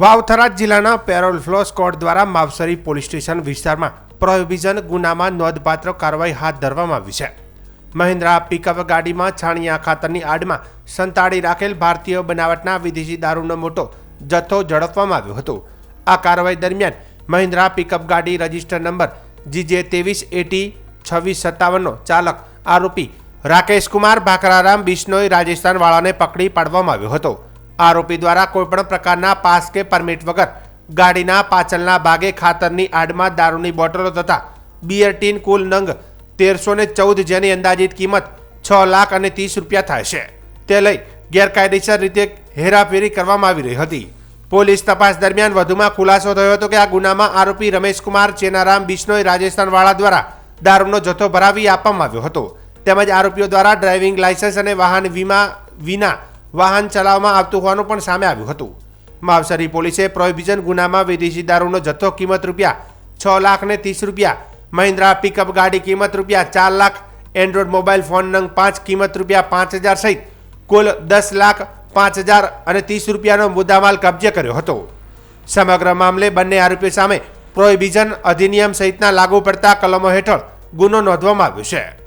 વાવથરા જિલ્લાના parole flow squad દ્વારા Mavsari police station વિસ્તારમાં પ્રોહિબિઝન ગુનામાં નોંધપાત્ર કાર્યવાહી હાથ ધરવામાં આવી છે. મહિન્દ્રા પિકઅપ ગાડીમાં છાણિયા ખાતરની આડમાં સંતાડી રાખેલ ભારતીય બનાવટના વિદેશી દારૂનો મોટો જથ્થો ઝડપવામાં આવ્યો હતો. આ કાર્યવાહી દરમિયાન મહિન્દ્રા પિકઅપ ગાડી રજિસ્ટર નંબર જીજે ત્રેવીસ એટી છવ્વીસ સત્તાવનનો ચાલક આરોપી રાકેશકુમાર ભાકરારામ બિશ્નોઈ રાજસ્થાનવાળાને પકડી પાડવામાં આવ્યો હતો. આરોપી દ્વારા કોઈપણ પ્રકારના પાસ કે પરમિટ વગર ગાડીના પાછળના ભાગે ખાતરની આડમાં દારૂની બોટલો તથા બિયર ટીન કુલ નંગ તેરસો ને ચૌદ જેની અંદાજિત કિંમત છ લાખ અને ત્રીસ રૂપિયા થાય છે. તે લઈ ગેરકાયદેસર રીતે હેરાફેરી કરવામાં આવી રહી હતી. પોલીસ તપાસ દરમિયાન વધુમાં ખુલાસો થયો હતો કે આ ગુનામાં આરોપી રમેશકુમાર ચેનારામ બિશ્નોઈ રાજસ્થાનવાળા દ્વારા દારૂનો જથ્થો ભરાવી આપવામાં આવ્યો હતો. તેમજ આરોપીઓ દ્વારા ડ્રાઇવિંગ લાયસન્સ અને વાહન વીમા વિના વાહન ચલાવવામાં આવતું હોવાનું પણ સામે આવ્યું હતું. માવસરી પોલીસે પ્રોહિબિઝન ગુનામાં વિદેશી દારૂનો જથ્થો કિંમત રૂપિયા છ લાખ ને ત્રીસ રૂપિયા, મહિન્દ્રા પિકઅપ ગાડી કિંમત રૂપિયા ચાર લાખ, એન્ડ્રોઇડ મોબાઈલ ફોન નંગ પાંચ કિંમત રૂપિયા પાંચ હજાર સહિત કુલ દસ લાખ પાંચ હજાર અને ત્રીસ રૂપિયાનો મુદ્દામાલ કબજે કર્યો હતો. સમગ્ર મામલે બંને આરોપીઓ સામે પ્રોહિબિઝન અધિનિયમ સહિતના લાગુ પડતા કલમો હેઠળ ગુનો નોંધવામાં આવ્યો છે.